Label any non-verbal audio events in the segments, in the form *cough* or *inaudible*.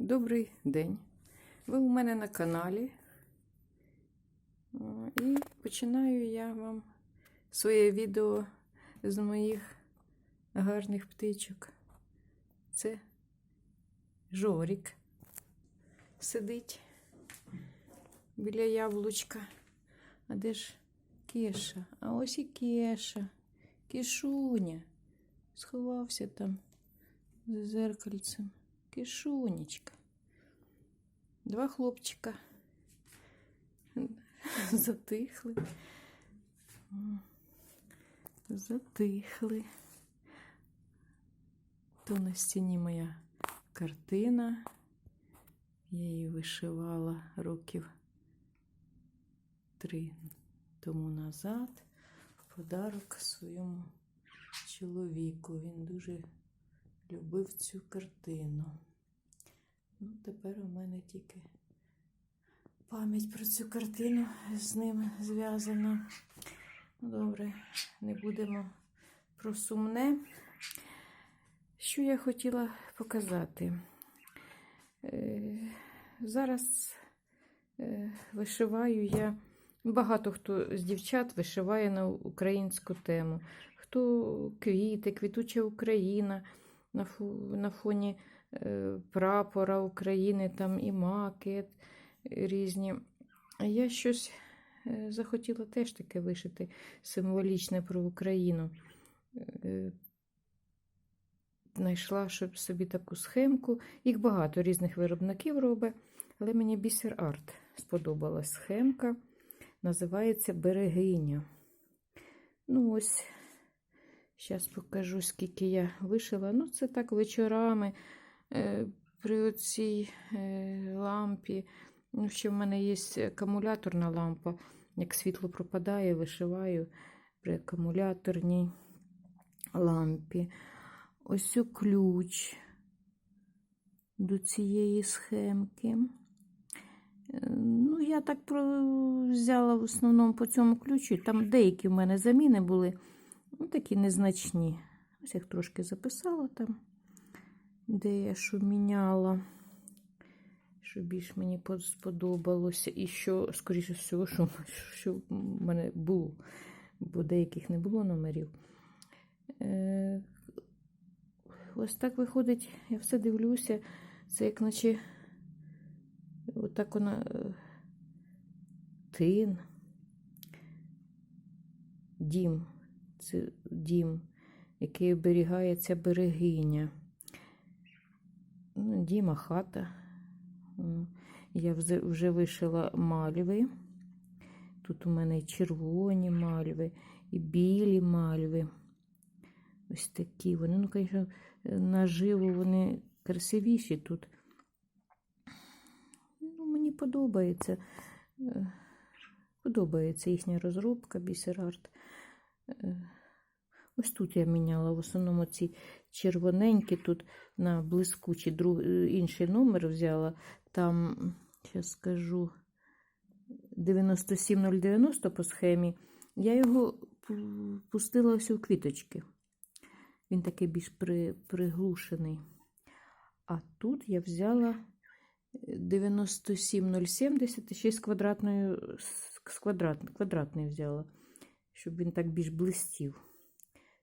Добрий день. Ви у мене на каналі. І починаю я вам своє відео з моїх гарних птичок. Це Жорік сидить біля яблучка. А де ж Кеша? А ось і Кеша. Кішуня. Сховався там за зеркальцем. Кишунечка. Два хлопчика. *laughs* Затихли. Затихли. То на стіні моя картина. Я її вишивала років три тому назад в подарок своєму чоловіку. Він дуже любив цю картину. Ну, тепер у мене тільки пам'ять про цю картину з ним зв'язана. Ну, добре, не будемо про сумне. Що я хотіла показати? Е, зараз е, вишиваю я. Багато хто з дівчат вишиває на українську тему. Хто квіти, квітуча Україна на, на фоні е, прапора України, там і маки різні. А я щось е, захотіла теж таке вишити символічне про Україну. Е, Знайшла собі таку схемку. Їх багато різних виробників робить, але мені бісер арт сподобалась схемка. Називається Берегиня. Ну, ось, зараз покажу, скільки я вишила. Ну, це так вечорами е, при оцій е, лампі. Ну, ще в мене є акумуляторна лампа. Як світло пропадає, вишиваю при акумуляторній лампі. Ось у ключ до цієї схемки. Е, Ну, я так взяла в основному по цьому ключу. Там деякі в мене заміни були, ну, такі незначні. Ось їх трошки записала там, де я що міняла, що більш мені сподобалося. І що, скоріше всього, що, що в мене було, бо деяких не було номерів. Е, Ось так виходить, я все дивлюся, це як наче отак вона е, тин, дім, дім, який оберігає ця берегиня. Ну, Діма хата. Я вже, вишила мальви. Тут у мене червоні мальви, і білі мальви. Ось такі вони. Ну, звісно, наживо вони красивіші тут. Ну, мені подобається. Е, Подобається їхня розробка бісерарт. Ось тут я міняла в основному ці червоненькі, тут на блискучий друг, е, інший номер взяла. Там, зараз скажу, 97090 по схемі. Я його пустила ось у квіточки. Він такий більш при, приглушений. А тут я взяла 97070 і ще з квадратною з квадрат, квадратний взяла, щоб він так більш блистів.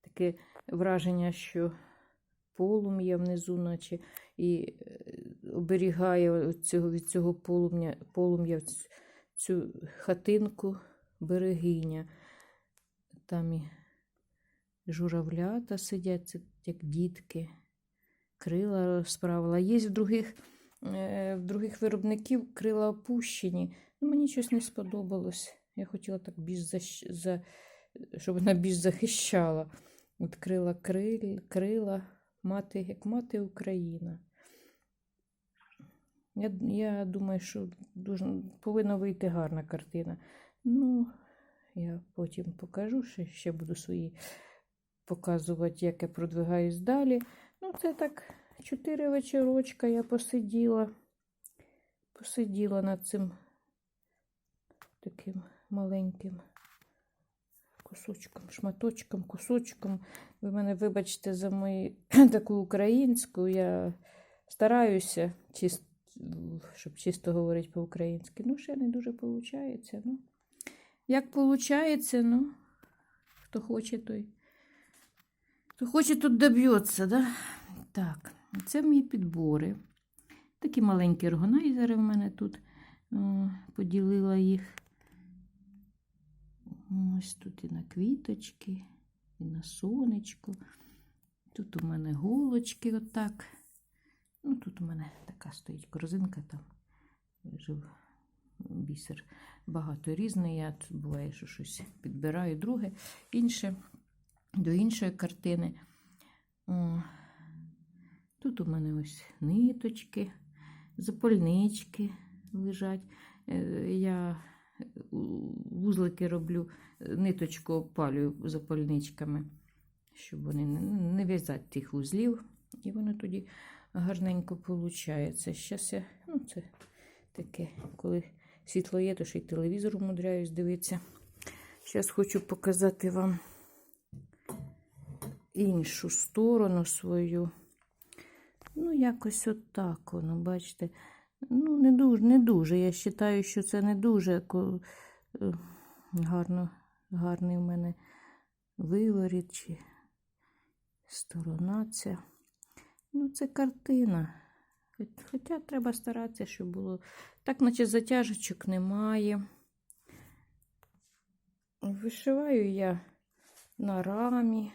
Таке враження, що полум'я внизу, наче і е, оберігає цього, від цього полум'я полум'я цю хатинку берегиня. Там і журавлята сидять, це як дітки, крила розправила. Є в других, е, в других виробників крила опущені. Ну, мені щось не сподобалось. Я хотіла так більш защ... за... щоб вона більш захищала. От крила крил... крила, мати, як мати Україна. Я, я думаю, що дуже повинна вийти гарна картина. Ну, я потім покажу, ще, ще буду свої показувати, як я продвигаюсь далі. Ну, це так, чотири вечорочка я посиділа. Посиділа над цим таким маленьким кусочком, шматочком, кусочком. Ви мене вибачте за мою *clears throat* таку українську. Я Стараюся, чис- щоб чисто говорити по-українськи. Ну, ще не дуже виходить. Ну. Як виходить, ну, хто хоче, той. Хто хоче, тут доб'ється, да? Так, це мої підбори. Такі маленькі органайзери в мене тут. О, поділила їх. Ось тут і на квіточки, і на сонечко. Тут у мене голочки отак. Ну, тут у мене така стоїть корзинка, там жив бісер багато різний. Я тут буває, що щось підбираю друге, інше до іншої картини. О, тут у мене ось ниточки, запальнички лежать. Е, Я вузлики роблю, ниточку опалюю запальничками, щоб вони не, не в'язати тих вузлів, і воно тоді гарненько виходить. Зараз я, ну, це таке, коли світло є, то ще й телевізор умудряюсь дивитися. Зараз хочу показати вам іншу сторону свою. Ну, якось отак воно, бачите. Ну, не дуже, не дуже. Я вважаю, що це не дуже е, гарно, гарний в мене виворіт чи сторона ця. Ну, це картина. Хоча треба старатися, щоб було. Так, наче затяжечок немає. Вишиваю я на рамі.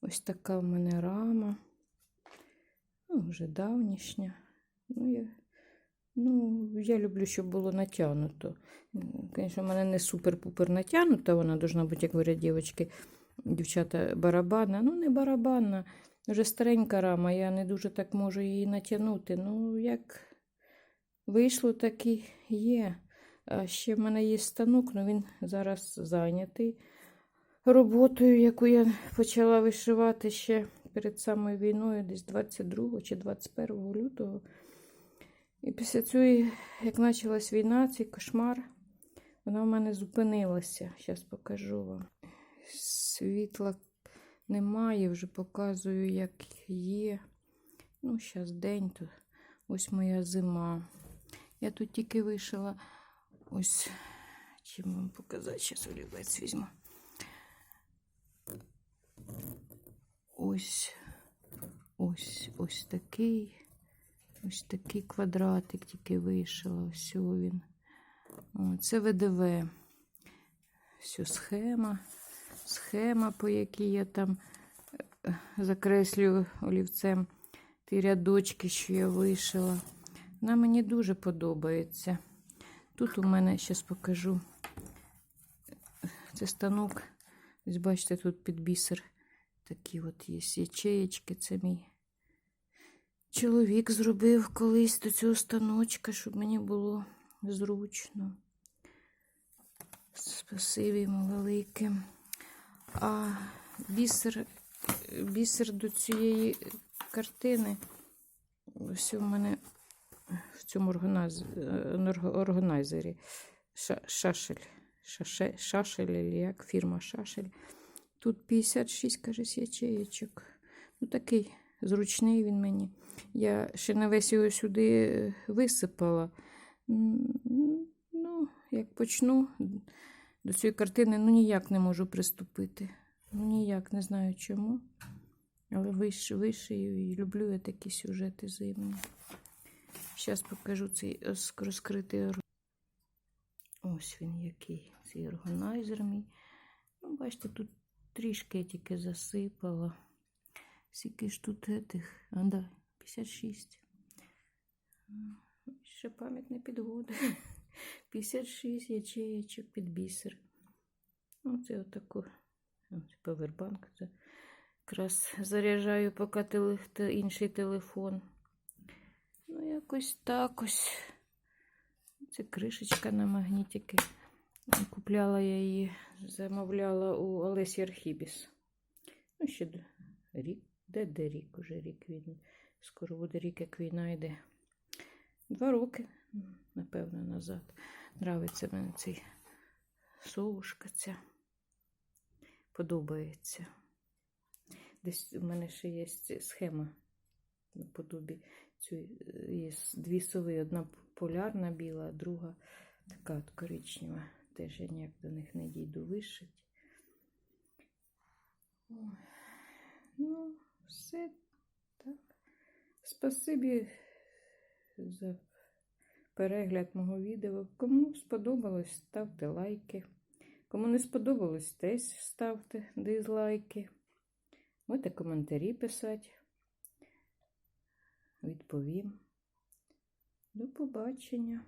Ось така в мене рама. Ну, вже давнішня. Ну, я, ну, я люблю, щоб було натягнуто. Звісно, в мене не супер-пупер натягнута, вона должна бути, як говорять дівчатки, дівчата, барабанна. Ну, не барабанна, вже старенька рама, я не дуже так можу її натягнути. Ну, як вийшло, так і є. А ще в мене є станок, але він зараз зайнятий роботою, яку я почала вишивати ще перед самою війною, десь 22 чи 21 лютого. І після цього, як почалась війна, цей кошмар, вона в мене зупинилася. Зараз покажу вам. Світла немає, вже показую, як є. Ну, зараз день, то ось моя зима. Я тут тільки вишила ось, чим вам показати, зараз олівець візьму. Ось, ось, ось такий, ось такий квадратик тільки вишила. Ось він. О, це ВДВ. Все, схема. Схема, по якій я там е, закреслюю олівцем ті рядочки, що я вишила. Вона мені дуже подобається. Тут у мене, зараз покажу, це станок. Ось бачите, тут під бісер такі от є ячеєчки. Це мій чоловік зробив колись до цього станочка, щоб мені було зручно. Спасибі йому велике. А бісер, бісер до цієї картини. Ось у мене в цьому органайз- органайзері Ша- шашель. Шаше, шашель, як фірма Шашель. Тут 56, каже, ячеєчок. Ну, такий зручний він мені. Я ще на весь його сюди е, висипала. Ну, як почну до цієї картини, ну ніяк не можу приступити. Ну, ніяк, не знаю чому. Але виш, вишию і люблю я такі сюжети зимні. Зараз покажу цей розкритий Ось він який, цей органайзер мій. Ну, бачите, тут трішки я тільки засипала. Скільки ж тут тих? А, да, 56. Ще пам'ять не підводить. *laughs* 56 ячеєчок під бісер. Оце отаку. Ось Павербанк. Це якраз заряджаю поки теле, інший телефон. Ну, якось так ось. Це кришечка на магнітики. Купляла я її, замовляла у Олесі Архібіс. Ну, ще рік. Де де рік? Уже рік він. Скоро буде рік, як війна йде. Два роки, напевно, назад. Нравиться мені цей совушка ця. Подобається. Десь у мене ще є схема наподобі Цю, е, є дві сови, одна полярна біла, а друга така от коричнева. Теж я ніяк до них не дійду вишить. Ну, все так. Спасибі за перегляд мого відео. Кому сподобалось, ставте лайки. Кому не сподобалось, теж ставте дизлайки. Можете коментарі писати. Відповім. До побачення.